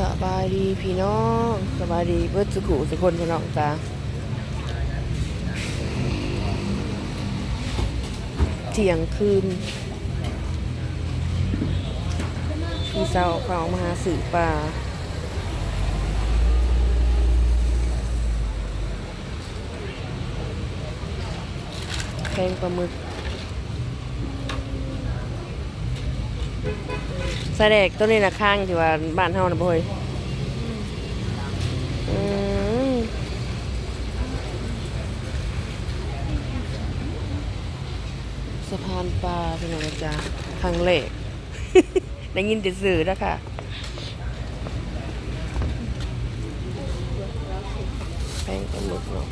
สบายดีพี่น้องสบายดีเบิดสุขุสุคนพี่น้องจ้าเที่ยงคืนพี่สาวเขามาหาสื่อป่าแพงปลาหมึก ใส่แดกตัวนี้นะข้างที่ว่าบ้านเฮานะบ่เฮ้ยอืมสะพานปลาพี่น้องจ้าครั้งแรกได้ยินแต่สื่อแล้วค่ะแพงปลาหมึกเนาะ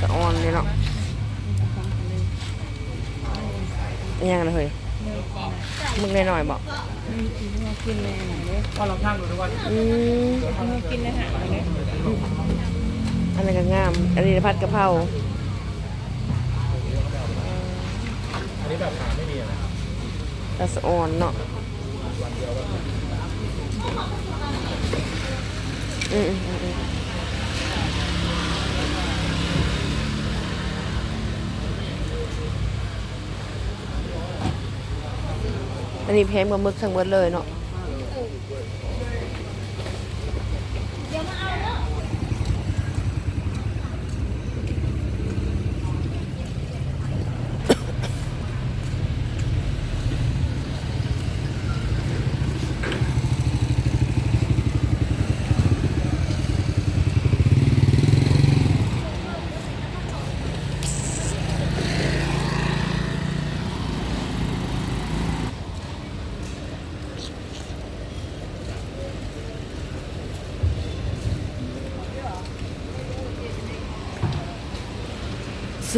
จะอ่อนเลยเนาะอิห ยังนะเฮ้ยมึงได้หน่อยบอกกินเลยไหนเลยว่าเราช่างดูทุกวันอืมกินอาหารเลยอันนั้นก็งาม อันนี้ผัดกะเพราอันนี้แบบขาไม่มีนะตาสะอ่อนเนาะอืมอืมอืม อันนี้แพงกว่าหมึกทั้งหมดเลยเนาะ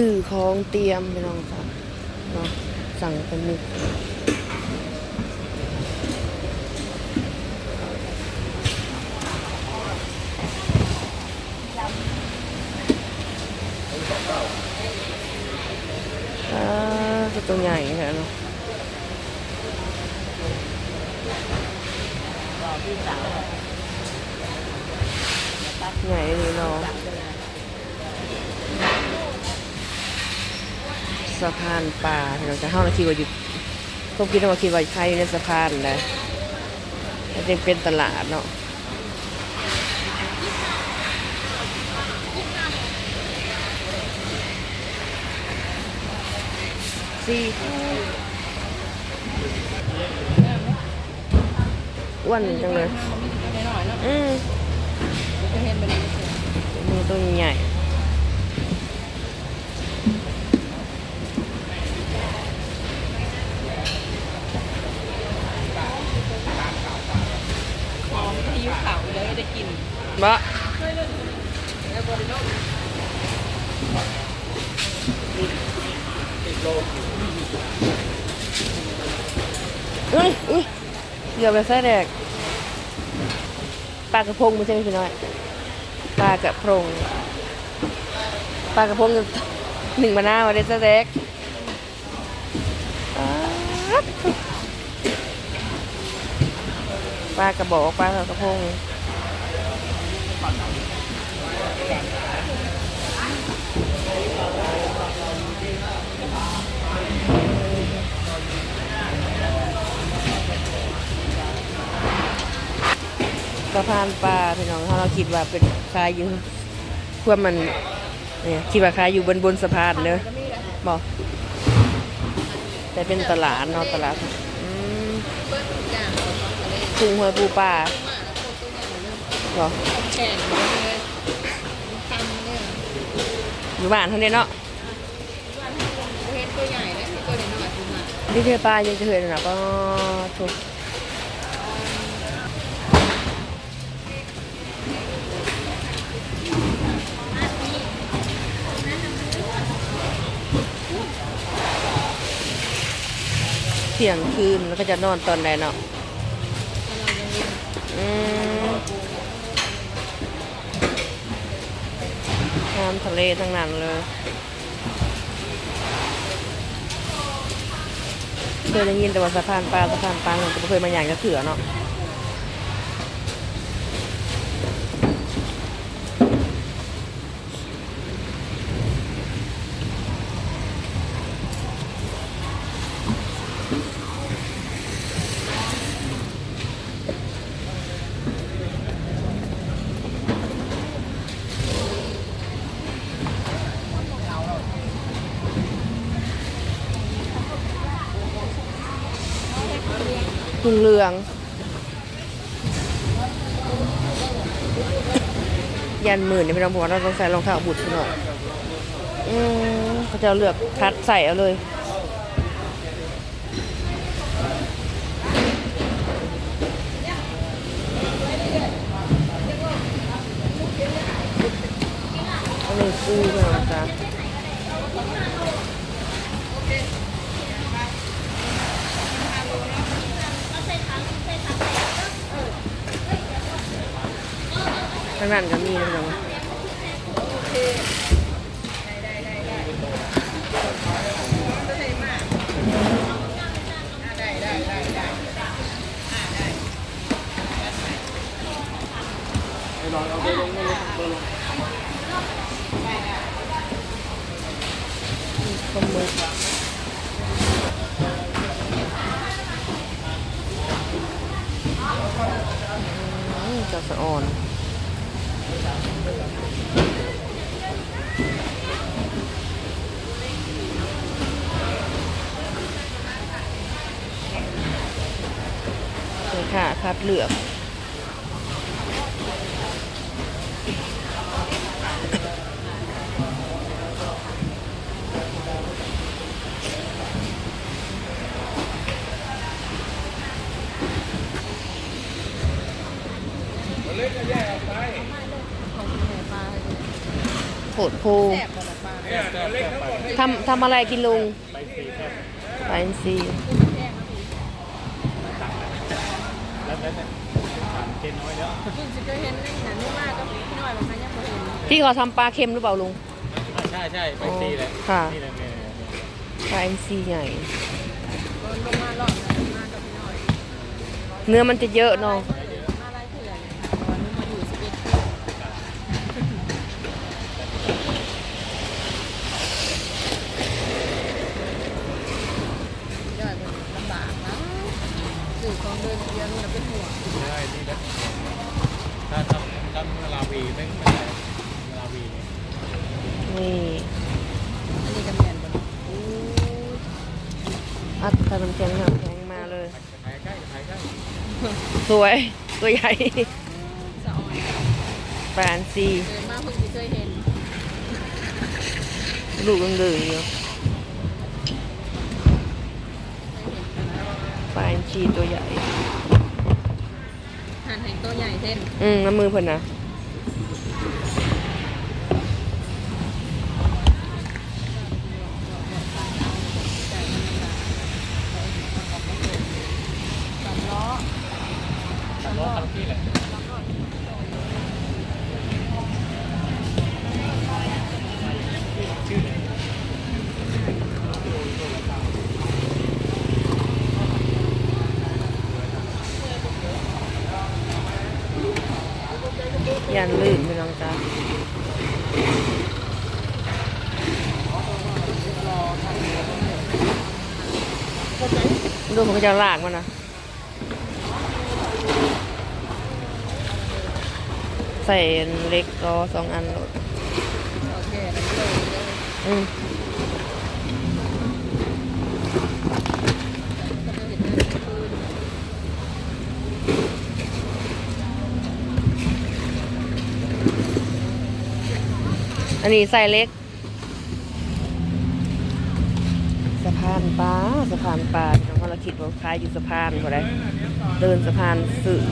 สื่อของเตรียมไปลองค่ะเนาะสั่งเป็นมึกอ่าตัวใหญ่ค่ะเนาะใหญ่เลยเนาะ สะพานปลาเราจะเข้านาทีว่าอยู่ก็คิดว่าคิดว่าใครอยู่ในสะพานนะมันจะเป็นตลาดเนาะสี่อ้วนจังเลย อืมมือตัวใหญ่ ของที่ ยุเขาเยได้กินบะเฮ้ยอุ้ยเดี๋ยวไปใส่แดกปลากระพงไม่ใช่ไหมพี่น้อยปลากระพงปลากระพงหนึ่งมะนาวเดซะแดกปลากระบอกปลากระพง สะพานปลาพี่น้องเราคิดว่าเป็นคายอยู่ควรมันเนี่ยคิดว่าคายอยู่บนบนสะพานเนอะบอกแต่เป็นตลาดเนาะตลาดอืมกุ้งหอยปูปลา บอกแข่เลยทำเนี่ยอยู่บ้านเท่านี้เนาะเห็นตัวใหญ่เลยตัวเล็กน้อยตัวมาที่เทปลายังจะเห็นนะป้าทุกเที่ยงคืนแล้วก็จะนอนตอนใดเนาะอืม น้ำทะเลทั้งนั้นเลยเคยได้ยินแต่ว่าสะพานปลาสะพานปลาเราก็บ่เคยมาอย่างจะเถื่อเนาะ ถุงเหลือง ยันหมื่นเนี่ยไม่ต้องบอกว่าเราต้องใส่รองเท้าบุตรหน่อยอืมเขาจะเลือกคัดใส่เอาเลยอันนี้ปูเพื่อนนะจ๊ะ ทางนั้นก็มีนะจ๊ะปลาหมึกอืมจะสะอ่อน ค่ะคัดเลือก โผดโพ แสบบ่ละปลา ทำทำอะไรกินลุง ไปสีแค่ ไปอินซีย์ แล้วแล้วแต่ถามเจนน้อยเยอะ คุณสิเคยเห็นในหนังนี่มา กก็พี่น้อยบางครั้งยังบ่เห็นที่เขาทำปลาเค็มหรือเปล่าลุงอ่าใช่ใช่ไปสีเลยค่ะนี่เลยเนี่ยปลาอินซีย์ใหญ่โดนลงมารอบแล้วมากับพี่น้อยเนื้อมันจะเยอะเนาะ มาไล่เถื่อนเลยค่ะตอนนี้มาอยู่สิบเอ็ดปียอดมันลำบากนะสื่อของ เดินเดียวนี่เราเป็นห่วงใช่นี่นะถ้าถ้าถ้าเวลาวีไม่ไม่ได้เวลาวีเนี่ยนี่อันนี้ก็แม่นบ่อู้อัดใส่มันแข็งครับแข็งมาเลยไปใกล้ไปใกล้สวย ตัวใหญ่ สะออนปานซีเกิดมาเพิ่งสิเคยเห็นลูกเดือดอยู่ปานซีตัวใหญ่ หั่นให้ตัวใหญ่เส้นอืมน้ำมือเพิ่นนะ ยันลื่นพี่น้องจ้าดูมันก็จะลากมันนะใส่เล็กรอสองอันโหลดโอเคแล้วก็เลยอืม ก็จะเห็นเลยคือ อันนี้ไซส์เล็ก สะพานปลาสะพานปลาน้องเราคิดว่าคล้ายอยู่สะพานก็ได้เดินสะพานสื่อ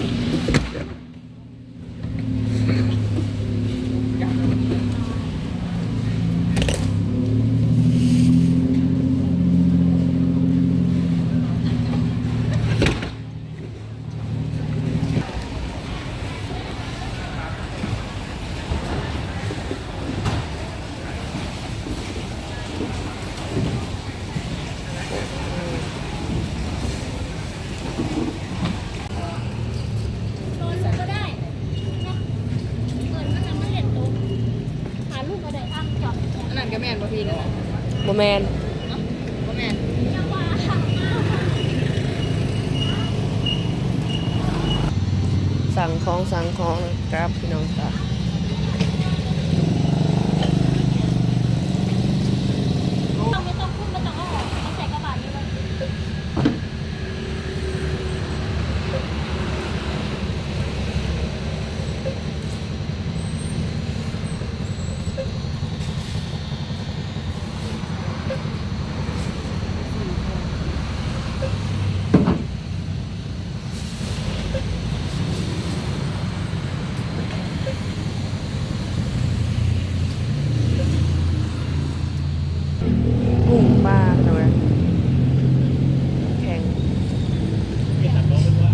แมนเนาะบ่แม่นสั่งของสั่งของครับพี่น้องจ้า ต้องไม่ต้องพูดไม่ต้องเอาออกเอาใส่กระบะนี้เลย กุ้ งปลาพี่น้องเอ้ยแข็งเป็นตัดน้องเป็นว่า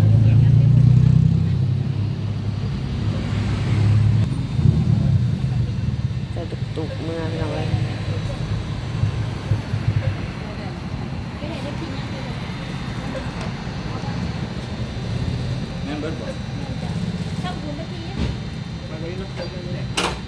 ใส่ตุกๆเมื่อพี่น้องเอ้ยไม่ได้ได้กินยังเลยแม่เบิร์ดบอกช่างบุญได้กินยังมาเลยน้ำตกเลยเนี่ยวันนี้ก็เวลา